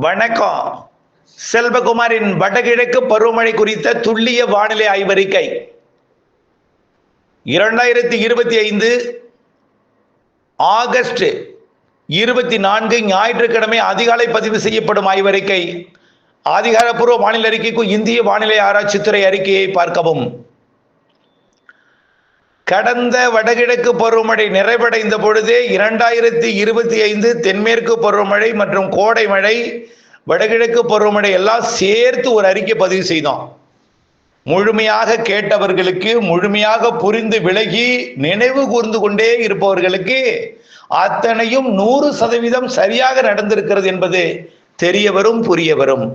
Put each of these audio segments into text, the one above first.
வணக்கம். செல்வகுமாரின் வடகிழக்கு பருவமழை குறித்த துல்லிய வானிலை ஆய்வறிக்கை. இரண்டாயிரத்தி இருபத்தி ஐந்து ஆகஸ்ட் இருபத்தி நான்கு ஞாயிற்றுக்கிழமை அதிகாலை பதிவு செய்யப்படும் ஆய்வறிக்கை. அதிகாரப்பூர்வ வானிலை அறிக்கைக்கும் இந்திய வானிலை ஆராய்ச்சித்துறை அறிக்கையை பார்க்கவும். கடந்த வடகிழக்கு பருவமழை நிறைவடைந்த பொழுதே இரண்டாயிரத்தி இருபத்தி ஐந்து தென்மேற்கு பருவமழை மற்றும் கோடை மழை வடகிழக்கு பருவமழை எல்லாம் சேர்த்து ஒரு அறிக்கை பதிவு செய்தோம். முழுமையாக கேட்டவர்களுக்கு முழுமையாக புரிந்து விலகி நினைவு கூர்ந்து கொண்டே இருப்பவர்களுக்கு அத்தனையும் நூறு சதவீதம் சரியாக நடந்திருக்கிறது என்பது தெரியவரும் புரியவரும்.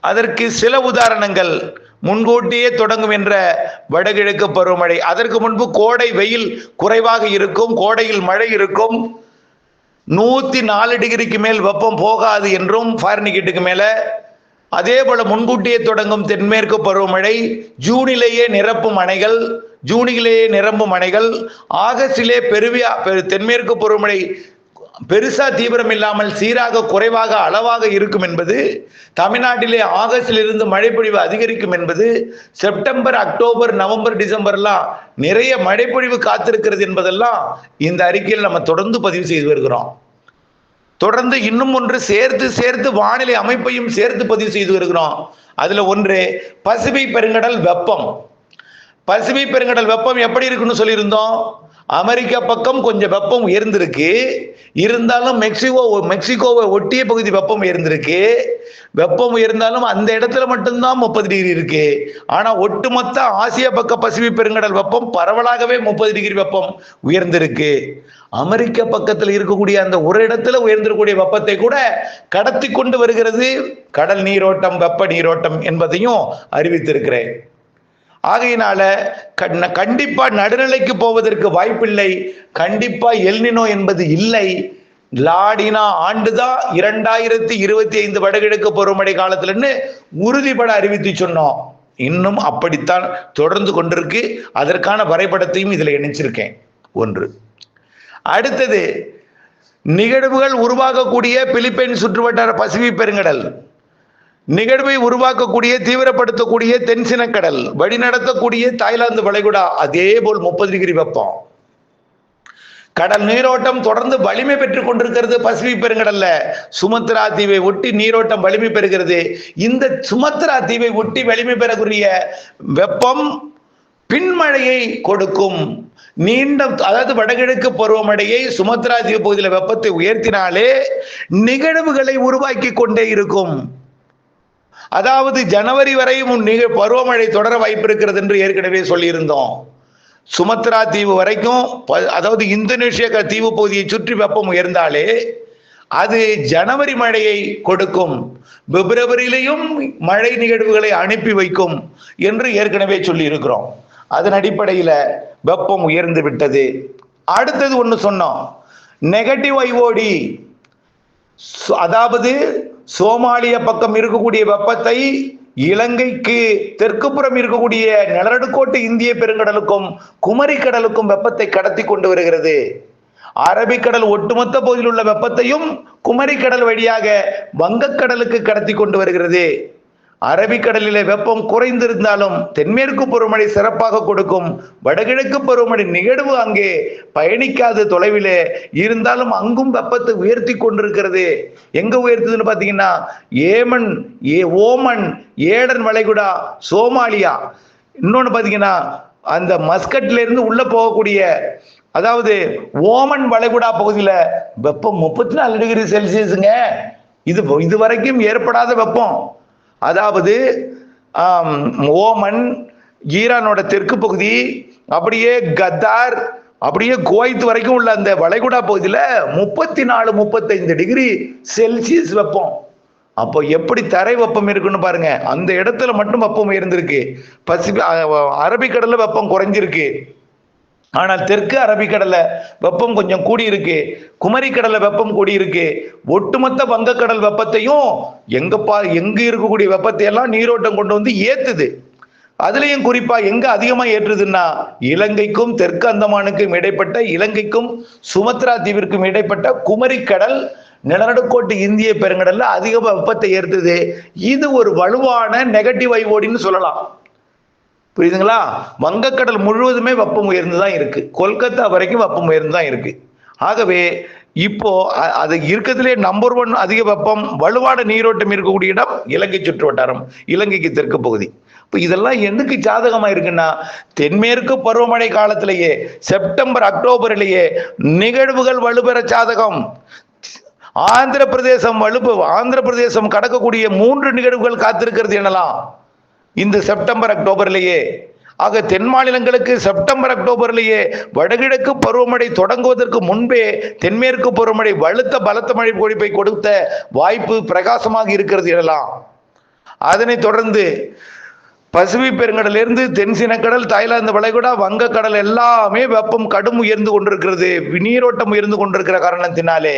அதற்கு சில உதாரணங்கள். முன்கூட்டியே தொடங்கும் என்ற வடகிழக்கு பருவமழை. அதற்கு முன்பு கோடை வெயில் குறைவாக இருக்கும் கோடையில் மழை இருக்கும். நூத்தி நாலு டிகிரிக்கு மேல் வெப்பம் போகாது என்றும் ஃபாரினிகிட்டுக்கு மேல. அதே போல முன்கூட்டியே தொடங்கும் தென்மேற்கு பருவமழை ஜூனிலேயே நிரப்பும் அணைகள் ஜூனிலேயே நிரம்பும் அணைகள். ஆகஸ்டிலே பெருவியா தென்மேற்கு பருவமழை பெருசா தீவிரம் இல்லாமல் சீராக குறைவாக அளவாக இருக்கும் என்பது தமிழ்நாட்டிலே ஆகஸ்டில் இருந்து மழைப்பொழிவு அதிகரிக்கும் என்பது செப்டம்பர் அக்டோபர் நவம்பர் டிசம்பர்லாம் நிறைய மழைப்பொழிவு காத்திருக்கிறது என்பதெல்லாம் இந்த அறிக்கையில் நம்ம தொடர்ந்து பதிவு செய்து வருகிறோம். தொடர்ந்து இன்னும் ஒன்று சேர்த்து சேர்த்து வானிலை அமைப்பையும் சேர்த்து பதிவு செய்து வருகிறோம். அதுல ஒன்று பசிபிக் பெருங்கடல் வெப்பம். பசிபிக் பெருங்கடல் வெப்பம் எப்படி இருக்குன்னு சொல்லியிருந்தோம். அமெரிக்கா பக்கம் கொஞ்சம் வெப்பம் உயர்ந்திருக்கு. இருந்தாலும் மெக்சிகோ மெக்சிகோவை ஒட்டிய பகுதி வெப்பம் உயர்ந்திருக்கு. வெப்பம் உயர்ந்தாலும் அந்த இடத்துல மட்டும்தான் முப்பது டிகிரி இருக்கு. ஆனா ஒட்டுமொத்த ஆசியா பக்க பசிபிக் பெருங்கடல் வெப்பம் பரவலாகவே முப்பது டிகிரி வெப்பம் உயர்ந்திருக்கு. அமெரிக்க பக்கத்தில் இருக்கக்கூடிய அந்த ஒரு இடத்துல உயர்ந்திருக்கக்கூடிய வெப்பத்தை கூட கடத்தி கொண்டு வருகிறது. கடல் நீரோட்டம் வெப்ப நீரோட்டம் என்பதையும் அறிவித்திருக்கிறேன். ஆகையினால கண்டிப்பா நடுநிலைக்கு போவதற்கு வாய்ப்பில்லை. கண்டிப்பா எல்னினோ என்பது இல்லை. லாடினா ஆண்டுதான் இரண்டாயிரத்தி இருபத்தி ஐந்து வடகிழக்கு பருவமழை காலத்துலன்னு உறுதிபட அறிவித்து சொன்னோம். இன்னும் அப்படித்தான் தொடர்ந்து கொண்டிருக்கு. அதற்கான வரைபடத்தையும் இதில் இணைச்சிருக்கேன். ஒன்று. அடுத்தது நிகழ்வுகள் உருவாகக்கூடிய பிலிப்பைன் சுற்றுவட்டார பசிபிக் பெருங்கடல். நிகழ்வை உருவாக்கக்கூடிய தீவிரப்படுத்தக்கூடிய தென்சினக்கடல் வழிநடத்தக்கூடிய தாய்லாந்து வளைகுடா அதே போல் முப்பது டிகிரி வெப்பம். கடல் நீரோட்டம் தொடர்ந்து வலிமை பெற்றுக் கொண்டிருக்கிறது பசிபிக் பெருங்கடல்ல. சுமத்ரா தீவை ஒட்டி நீரோட்டம் வலிமை பெறுகிறது. இந்த சுமத்ரா தீவை ஒட்டி வலிமை பெறக்கூடிய வெப்பம் பின்மழையை கொடுக்கும். நீண்ட அதாவது வடகிழக்கு பருவமழையை சுமத்ரா தீவு பகுதியில் வெப்பத்தை உயர்த்தினாலே நிகழ்வுகளை உருவாக்கி கொண்டே இருக்கும். அதாவது ஜனவரி வரையும் நிக பருவமழை தொடர வாய்ப்பு இருக்கிறது என்று ஏற்கனவே சொல்லியிருந்தோம். சுமத்ரா தீவு வரைக்கும் ப- அதாவது இந்தோனேஷிய தீவு பகுதியை சுற்றி வெப்பம் உயர்ந்தாலே அது ஜனவரி மழையை கொடுக்கும். பிப்ரவரியிலையும் மழை நிகழ்வுகளை அனுப்பி வைக்கும் என்று ஏற்கனவே சொல்லியிருக்கிறோம். அதன் அடிப்படையில் வெப்பம் உயர்ந்து விட்டது. அடுத்தது ஒன்று சொன்னோம். நெகட்டிவ் ஐஓடி அதாவது சோமாலிய பக்கம் இருக்கக்கூடிய வெப்பத்தை இலங்கைக்கு தெற்குப்புறம் இருக்கக்கூடிய நிலநடுக்கோட்டு இந்திய பெருங்கடலுக்கும் குமரி கடலுக்கும் வெப்பத்தை கடத்தி கொண்டு வருகிறது. அரபிக்கடல் ஒட்டுமொத்த பகுதியில் உள்ள வெப்பத்தையும் குமரி கடல் வழியாக வங்கக்கடலுக்கு கடத்தி கொண்டு வருகிறது. அரபிக்கடலிலே வெப்பம் குறைந்திருந்தாலும் தென்மேற்கு பருவமழை சிறப்பாக கொடுக்கும். வடகிழக்கு பருவமழை நிகழ்வு அங்கே பயணிக்காத தொலைவிலே இருந்தாலும் அங்கும் வெப்பத்தை உயர்த்தி கொண்டிருக்கிறது. எங்க உயர்த்துதுன்னு பாத்தீங்கன்னா ஏமன் ஏ ஓமன் ஏடன் வளைகுடா சோமாலியா. இன்னொன்னு பாத்தீங்கன்னா அந்த மஸ்கட்ல இருந்து உள்ள போகக்கூடிய அதாவது ஓமன் வளைகுடா பகுதியில வெப்பம் முப்பத்தி நாலு டிகிரி செல்சியஸுங்க. இது இது வரைக்கும் ஏற்படாத வெப்பம். அதாவது ஓமன் ஈரானோட தெற்கு பகுதி அப்படியே கத்தார் அப்படியே குவைத் வரைக்கும் உள்ள அந்த வளைகுடா பகுதியில் முப்பத்தி நாலு முப்பத்தைந்து டிகிரி செல்சியஸ் வெப்பம். அப்போ எப்படி தரை வெப்பம் இருக்குன்னு பாருங்க. அந்த இடத்துல மட்டும் வெப்பம் உயர்ந்திருக்கு. பசிபி அரபிக்கடலில் வெப்பம் குறைஞ்சிருக்கு. ஆனால் தெற்கு அரபிக்கடலை வெப்பம் கொஞ்சம் கூடி இருக்கு வெப்பம் கூடியிருக்கு. ஒட்டுமொத்த வங்கக்கடல் வெப்பத்தையும் எங்கப்பா எங்க இருக்கக்கூடிய வெப்பத்தை எல்லாம் நீரோட்டம் கொண்டு வந்து ஏத்துது. அதுலயும் குறிப்பா எங்க அதிகமா ஏற்றுதுன்னா இலங்கைக்கும் தெற்கு அந்தமானுக்கும் இடைப்பட்ட இலங்கைக்கும் சுமத்ரா தீவிற்கும் இடைப்பட்ட குமரிக்கடல் நிலநடுக்கோட்டு இந்திய பெருங்கடல்ல அதிக வெப்பத்தை ஏற்றுது. இது ஒரு வலுவான நெகட்டிவ் ஐவோடின்னு சொல்லலாம். புரியுதுங்களா? வங்கக்கடல் முழுவதுமே வெப்பம் உயர்ந்து தான் இருக்கு. கொல்கத்தா வரைக்கும் வெப்பம் உயர்ந்து தான் இருக்கு. ஆகவே இப்போ அது இருக்கிறதுலே நம்பர் ஒன் அதிக வெப்பம் வலுவான நீரோட்டம் இருக்கக்கூடிய இடம் இலங்கை சுற்று வட்டாரம் இலங்கைக்கு தெற்கு பகுதி. இப்போ இதெல்லாம் எதுக்கு ஜாதகமா இருக்குன்னா தென்மேற்கு பருவமழை காலத்திலேயே செப்டம்பர் அக்டோபரிலேயே நிகழ்வுகள் வலுப்பெற ஜாதகம். ஆந்திர பிரதேசம் வலுப்பு ஆந்திர பிரதேசம் கடக்கக்கூடிய மூன்று நிகழ்வுகள் காத்திருக்கிறது எனலாம். இந்த செப்டம்பர் அக்டோபர்லேயே. ஆக தென் மாநிலங்களுக்கு செப்டம்பர் அக்டோபர்லேயே வடகிழக்கு பருவமழை தொடங்குவதற்கு முன்பே தென்மேற்கு பருவமழை வலுத்த பலத்த மழை பொழிப்பை கொடுத்த வாய்ப்பு பிரகாசமாக இருக்கிறது எனலாம். அதனைத் தொடர்ந்து பசிபிக் பெருங்கடலிருந்து தென் சீனக்கடல் தாய்லாந்து வளைகுடா வங்கக்கடல் எல்லாமே வெப்பம் கடும் உயர்ந்து கொண்டிருக்கிறது நீரோட்டம் உயர்ந்து கொண்டிருக்கிற காரணத்தினாலே.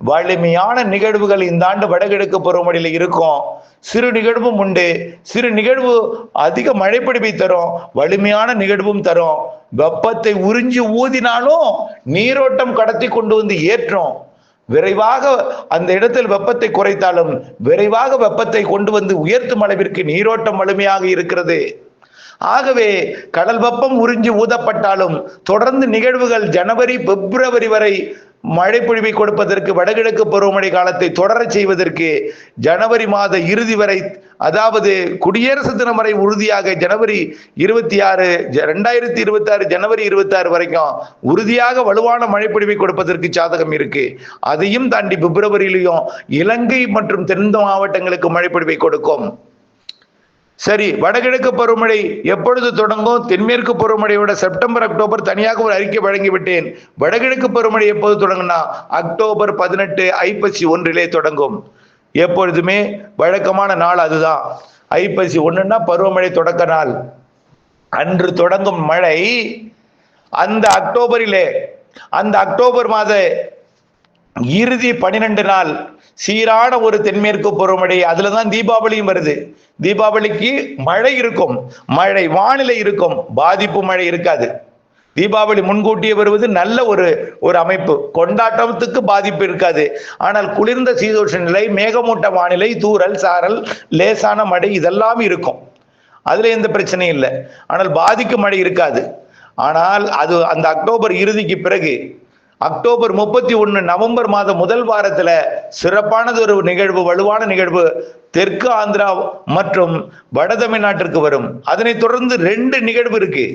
வலிமையான நிகழ்வுகள் இந்த ஆண்டு வடகிழக்கு பருவமழையில் இருக்கும். சிறு நிகழ்வும் உண்டு. சிறு நிகழ்வு அதிக மழைப்பிடிப்பை தரும். வலிமையான நிகழ்வும் தரும். வெப்பத்தை உறிஞ்சி ஊதினாலும் நீரோட்டம் கடத்தி கொண்டு வந்து ஏற்றும். விரைவாக அந்த இடத்தில் வெப்பத்தை குறைத்தாலும் விரைவாக வெப்பத்தை கொண்டு வந்து உயர்த்தும் அளவிற்கு நீரோட்டம் வலிமையாக இருக்கிறது. ஆகவே கடல் வெப்பம் உறிஞ்சி ஊதப்பட்டாலும் தொடர்ந்து நிகழ்வுகள் ஜனவரி பிப்ரவரி வரை மழை பொழிவை கொடுப்பதற்கு வடகிழக்கு பருவமழை காலத்தை தொடரச் செய்வதற்கு ஜனவரி மாத இறுதி வரை அதாவது குடியரசு தினம் வரை உறுதியாக ஜனவரி இருபத்தி ஆறு ரெண்டாயிரத்தி இருபத்தி ஆறு ஜனவரி இருபத்தி ஆறு வரைக்கும் உறுதியாக வலுவான மழைப்பொழிவை கொடுப்பதற்கு சாதகம் இருக்கு. அதையும் தாண்டி பிப்ரவரியிலையும் இலங்கை மற்றும் தென் மாவட்டங்களுக்கு மழைப்பொழிவை கொடுக்கும். சரி வடகிழக்கு பருவமழை எப்பொழுது தொடங்கும்? தென்மேற்கு பருவமழையோட செப்டம்பர் அக்டோபர் தனியாக ஒரு அறிக்கை வழங்கிவிட்டேன். வடகிழக்கு பருவமழை எப்போது தொடங்கும்னா? அக்டோபர் பதினெட்டு ஐப்பசி ஒன்றிலே தொடங்கும். எப்பொழுதுமே வழக்கமான நாள் அதுதான். ஐப்பசி ஒன்றுன்னா பருவமழை தொடக்க நாள். அன்று தொடங்கும் மழை அந்த அக்டோபரிலே. அந்த அக்டோபர் மாத இறுதி பனிரெண்டு நாள் சீரான ஒரு தென்மேற்கு பருவமழை அதுல தான் தீபாவளியும் வருது. தீபாவளிக்கு மழை இருக்கும். மழை வானிலை இருக்கும். பாதிப்பு மழை இருக்காது. தீபாவளி முன்கூட்டியே வருவது நல்ல ஒரு ஒரு அமைப்பு. கொண்டாட்டத்துக்கு பாதிப்பு இருக்காது. ஆனால் குளிர்ந்த சீதோஷ நிலை மேகமூட்ட வானிலை தூறல் சாரல் லேசான மழை இதெல்லாம் இருக்கும். அதுல எந்த பிரச்சனையும் இல்லை. ஆனால் பாதிக்கும் மழை இருக்காது. ஆனால் அது அந்த அக்டோபர் இறுதிக்கு பிறகு அக்டோபர் முப்பத்தி ஒன்று நவம்பர் மாதம் முதல் வாரத்தில் சிறப்பானது ஒரு நிகழ்வு வலுவான நிகழ்வு. தெற்கு ஆந்திரா மற்றும் வட தமிழ்நாட்டிற்கு வரும். அதனைத் தொடர்ந்து ரெண்டு நிகழ்வு இருக்கு.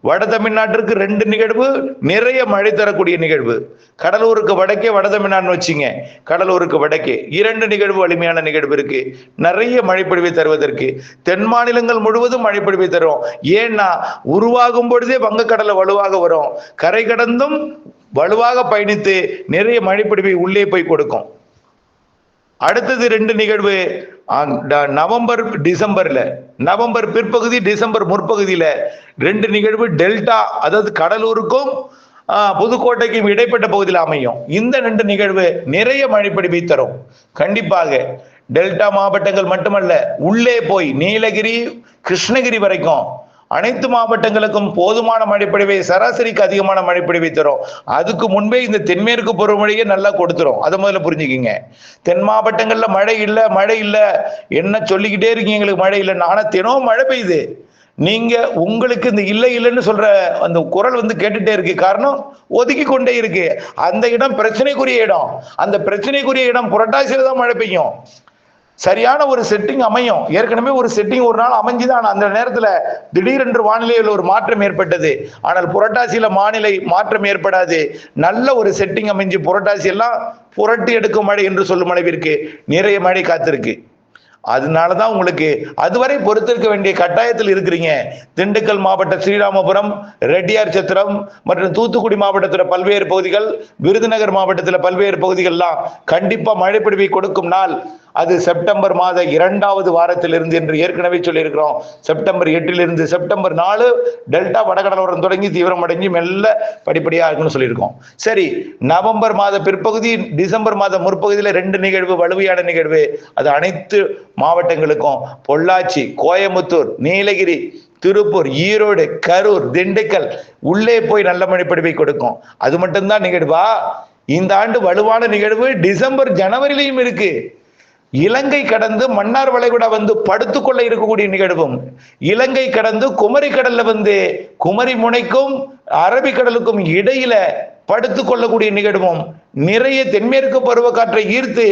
வட தமிழ்நாட்டிற்கு ரெண்டு நிகழ்வு நிறைய மழை தரக்கூடிய நிகழ்வு. கடலூருக்கு வடக்கே வட தமிழ்நாடுன்னு வச்சுங்க. கடலூருக்கு வடக்கே. இரண்டு நிகழ்வு வலிமையான நிகழ்வு இருக்கு. நிறைய மழைப்பொழிவை தருவதற்கு. தென் மாநிலங்கள் முழுவதும் மழைப்பொழிவை தரும். ஏன்னா உருவாகும் பொழுதே வங்கக்கடலை வலுவாக வரும். கரை கடந்தும் வலுவாக பயணித்து நிறைய மழைப்பொழிவை உள்ளே போய் கொடுக்கும். அடுத்தது ரெண்டு நிகழ்வு. நவம்பர் டிசம்பர்ல. நவம்பர் பிற்பகுதி டிசம்பர் முற்பகுதியில. ரெண்டு நிகழ்வு டெல்டா அதாவது கடலூருக்கும் புதுக்கோட்டைக்கும் இடைப்பட்ட பகுதியில் அமையும். இந்த ரெண்டு நிகழ்வு நிறைய மழைப்படிவை தரும். கண்டிப்பாக டெல்டா மாவட்டங்கள் மட்டுமல்ல உள்ளே போய் நீலகிரி கிருஷ்ணகிரி வரைக்கும் அனைத்து மாவட்டங்களுக்கும் போதுமான மழைப்பொழிவை சராசரிக்கு அதிகமான மழைப்பொழிவை தரும். அதுக்கு முன்பே இந்த தென்மேற்கு பருவமழையை நல்லா கொடுத்துரும். அதை முதல்ல புரிஞ்சுக்கிங்க. தென் மாவட்டங்கள்ல மழை இல்லை மழை இல்லை. என்ன சொல்லிக்கிட்டே இருக்கீங்க எங்களுக்கு மழை இல்லை ஆனால் தினமும் மழை பெய்யுது. நீங்க உங்களுக்கு இந்த இல்லை இல்லைன்னு சொல்ற அந்த குரல் வந்து கேட்டுட்டே இருக்கு. காரணம் ஒதுக்கி கொண்டே இருக்கு. அந்த இடம் பிரச்சனைக்குரிய இடம். அந்த பிரச்சனைக்குரிய இடம் புரட்டாசியில தான் மழை பெய்யும். சரியான ஒரு செட்டிங் அமையும். ஏற்கனவே ஒரு செட்டிங் ஒரு நாள் அமைஞ்சுதான். அந்த நேரத்துல திடீரென்று வானிலையில் ஒரு மாற்றம் ஏற்பட்டது. ஆனால் புரட்டாசியில வானிலை மாற்றம் ஏற்படாது. நல்ல ஒரு செட்டிங் அமைஞ்சு புரட்டாசி எல்லாம் புரட்டி எடுக்கும் மழை என்று சொல்லும் அளவிற்கு நிறைய மழை காத்திருக்கு. அதனாலதான் உங்களுக்கு அதுவரை பொறுத்திருக்க வேண்டிய கட்டாயத்தில் இருக்கிறீங்க. திண்டுக்கல் மாவட்ட ஸ்ரீராமபுரம் ரெட்டியார் சத்திரம் மற்றும் தூத்துக்குடி மாவட்டத்தில் பல்வேறு பகுதிகள் விருதுநகர் மாவட்டத்தில் பல்வேறு பகுதிகள்லாம் கண்டிப்பா மழைப்பிடிவை கொடுக்கும் நாள். அது செப்டம்பர் மாத இரண்டாவது வாரத்திலிருந்து என்று ஏற்கனவே சொல்லியிருக்கிறோம். செப்டம்பர் எட்டிலிருந்து செப்டம்பர் நாலு டெல்டா வடகடலோரம் தொடங்கி தீவிரமடைஞ்சு மெல்ல படிப்படியாக இருக்குன்னு சொல்லியிருக்கோம். சரி நவம்பர் மாத பிற்பகுதி டிசம்பர் மாத முற்பகுதியில் ரெண்டு நிகழ்வு வலுவையான நிகழ்வு. அது அனைத்து மாவட்டங்களுக்கும். பொள்ளாச்சி கோயமுத்தூர் நீலகிரி திருப்பூர் ஈரோடு கரூர் திண்டுக்கல் உள்ளே போய் நல்ல மழைப்பொழிவை கொடுக்கும். அது மட்டும்தான் நிகழ்வா? இந்த ஆண்டு வலுவான நிகழ்வு டிசம்பர் ஜனவரிலையும் இருக்கு. இலங்கை கடந்து மன்னார் வளைகுடா வந்து படுத்துக்கொள்ள இருக்கக்கூடிய நிகழ்வும். இலங்கை கடந்து குமரி கடல்ல வந்து குமரி முனைக்கும் அரபிக்கடலுக்கும் இடையில படுத்து கொள்ளக்கூடிய நிகழ்வும். நிறைய தென்மேற்கு பருவக்காற்றை ஈர்த்து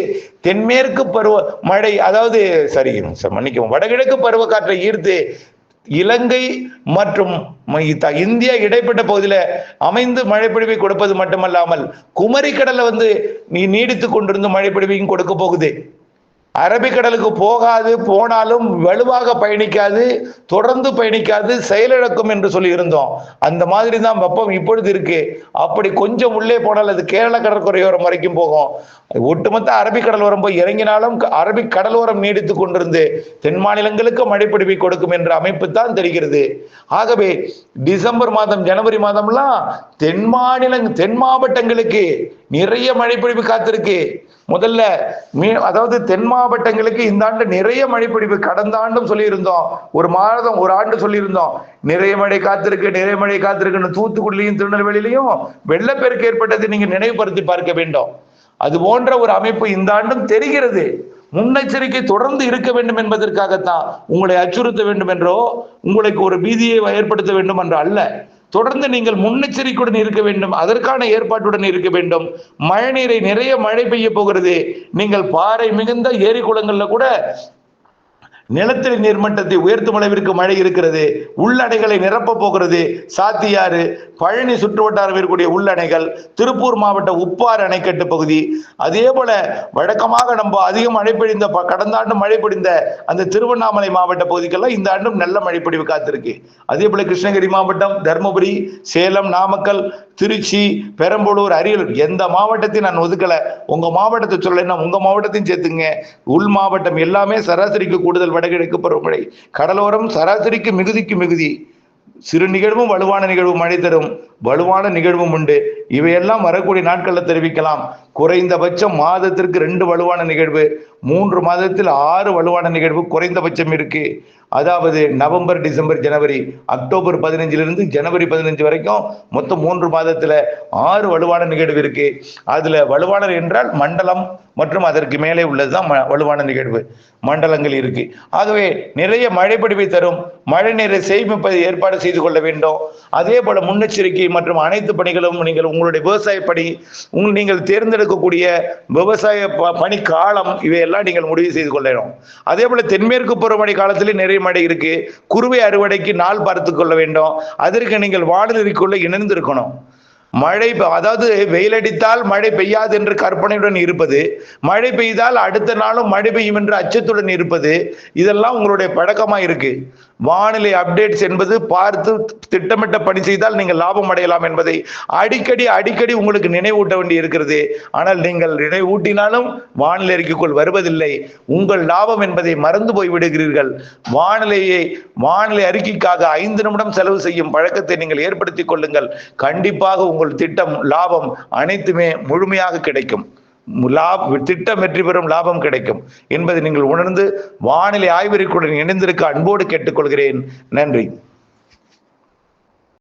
தென்மேற்கு பருவ மழை அதாவது சரி சார் மன்னிக்கவும் வடகிழக்கு பருவக்காற்றை ஈர்த்து இலங்கை மற்றும் இந்தியா இடைப்பட்ட பகுதியில அமைந்து மழைப்பொழிவை கொடுப்பது மட்டுமல்லாமல் குமரி கடல்ல வந்து நீ நீடித்து கொண்டிருந்து மழைப்பொழிவையும் கொடுக்க போகுது. அரபிக்கடலுக்கு போகாது போனாலும் வலுவாக பயணிக்காது தொடர்ந்து பயணிக்காது செயலிழக்கும் என்று சொல்லி இருந்தோம். அந்த மாதிரி தான் வெப்பம் இப்பொழுது இருக்கு. அப்படி கொஞ்சம் உள்ளே போனால் அது கேரள கடற்கரையோரம் வரைக்கும் போகும். ஒட்டுமொத்த அரபிக்கடலோரம் போய் இறங்கினாலும் அரபிக் கடலோரம் நீடித்து கொண்டிருந்து தென் மாநிலங்களுக்கு மழைப்பிடிவை கொடுக்கும் என்ற அமைப்பு தான் தெரிகிறது. ஆகவே டிசம்பர் மாதம் ஜனவரி மாதம்லாம் தென் மாநில தென் மாவட்டங்களுக்கு நிறைய மழைப்பிடிவு காத்திருக்கு. முதல்ல மீ அதாவது தென் மாவட்டங்களுக்கு இந்த ஆண்டு நிறைய மழைப்பொழிவு கடந்த ஆண்டும் சொல்லியிருந்தோம். ஒரு மாதம் ஒரு ஆண்டு சொல்லியிருந்தோம். நிறைய மழை காத்திருக்கு நிறைய மழை காத்திருக்குன்னு தூத்துக்குடியிலையும் திருநெல்வேலியிலையும் வெள்ளப்பெருக்கு ஏற்பட்டதை நீங்க நினைவுபடுத்தி பார்க்க வேண்டும். அது போன்ற ஒரு அமைப்பு இந்த ஆண்டும் தெரிகிறது. முன்னெச்சரிக்கை தொடர்ந்து இருக்க வேண்டும் என்பதற்காகத்தான் உங்களை அச்சுறுத்த வேண்டும் என்றோ உங்களுக்கு ஒரு பீதியை ஏற்படுத்த வேண்டும் என்றோ அல்ல. தொடர்ந்து நீங்கள் முன்னெச்சரிக்கையுடன் இருக்க வேண்டும். அதற்கான ஏற்பாட்டுடன் இருக்க வேண்டும். மழை நீரை நிறைய மழை பெய்ய போகிறது. நீங்கள் பாறை மிகுந்த ஏரி குளங்கள்ல கூட நிலத்தடி நீர்மட்டத்தை உயர்த்தும் அளவிற்கு மழை இருக்கிறது உள்ளடைகளை நிரப்ப போகிறது. சாத்தியாறு பழனி சுற்றுவட்டாரம் இருக்கக்கூடிய உள்ளணைகள் திருப்பூர் மாவட்ட உப்பாறு அணைக்கட்டு பகுதி. அதே போல வழக்கமாக நம்ம அதிகம் மழை பொழிந்த ப- கடந்த ஆண்டு மழை பொழிந்த அந்த திருவண்ணாமலை மாவட்ட பகுதிக்கெல்லாம் இந்த ஆண்டும் நல்ல மழை பொழிவு காத்திருக்கு. அதே போல கிருஷ்ணகிரி மாவட்டம் தருமபுரி சேலம் நாமக்கல் திருச்சி பெரம்பலூர் அரியலூர் எந்த மாவட்டத்தையும் நான் ஒதுக்கல. உங்க மாவட்டத்தை சொல்லலைன்னா உங்க மாவட்டத்தையும் சேர்த்துங்க உள் மாவட்டம் எல்லாமே சராசரிக்கு கூடுதல் வடகிழக்கு பருவமழை. கடலோரம் சராசரிக்கு மிகுதிக்கு மிகுதி. சிறு நிகழ்வும் வலுவான நிகழ்வு மழை தரும். வலுவான நிகழ்வும் உண்டு. இவையெல்லாம் வரக்கூடிய நாட்களில் தெரிவிக்கலாம். குறைந்தபட்சம் மாதத்திற்கு ரெண்டு வலுவான நிகழ்வு. மூன்று மாதத்தில் ஆறு வலுவான நிகழ்வு குறைந்தபட்சம் இருக்கு. அதாவது நவம்பர் டிசம்பர் ஜனவரி அக்டோபர் பதினஞ்சிலிருந்து ஜனவரி பதினஞ்சு வரைக்கும் மொத்தம் மூன்று மாதத்தில் ஆறு வலுவான நிகழ்வு இருக்கு. அதில் வலுவாளர் என்றால் மண்டலம் மற்றும் அதற்கு மேலே உள்ளதுதான் ம- வலுவான நிகழ்வு. மண்டலங்கள் இருக்கு. ஆகவே நிறைய மழைப்பொழிவை தரும். மழை நீரை சேமிப்பதை ஏற்பாடு செய்து கொள்ள வேண்டும். அதே போல முன்னெச்சரிக்கை மற்றும் அனைத்து பணிகளும் நீங்கள் உங்களுடைய விவசாய பணி உங்கள் நீங்கள் தேர்ந்தெடுக்கக்கூடிய விவசாய ப- பணி காலம் இவையெல்லாம் நீங்கள் முடிவு செய்து கொள்ளணும். அதே போல தென்மேற்கு பருவமழை காலத்திலே நிறைய மழை இருக்கு. குறுவை அறுவடைக்கு நாள் பார்த்து கொள்ள வேண்டும். அதற்கு நீங்கள் வானிலைக்குள்ள இணைந்திருக்கணும். மழை பெ- அதாவது வெயிலடித்தால் மழை பெய்யாது என்று கற்பனையுடன் இருப்பது மழை பெய்தால் அடுத்த நாளும் மழை பெய்யும் என்று அச்சத்துடன் இருப்பது இதெல்லாம் உங்களுடைய பழக்கமா இருக்கு. வானிலை அப்டேட்ஸ் என்பது பார்த்து திட்டமிட்ட பணி செய்தால் நீங்கள் லாபம் அடையலாம் என்பதை அடிக்கடி அடிக்கடி உங்களுக்கு நினைவூட்ட வேண்டி இருக்கிறது. ஆனால் நீங்கள் நினைவூட்டினாலும் வானிலை அறிக்கைக்குள் வருவதில்லை. உங்கள் லாபம் என்பதை மறந்து போய் விடுகிறீர்கள். வானிலையை வானிலை அறிக்கைக்காக ஐந்து நிமிடம் செலவு செய்யும் பழக்கத்தை நீங்கள் ஏற்படுத்திக் கொள்ளுங்கள். கண்டிப்பாக உங்கள் திட்டம் லாபம் அனைத்துமே முழுமையாக கிடைக்கும். லாப திட்டம் வெற்றி பெறும் லாபம் கிடைக்கும் என்பதை நீங்கள் உணர்ந்து வானிலை ஆய்வறிக்குடன் இணைந்திருக்க அன்போடு கேட்டுக்கொள்கிறேன். நன்றி.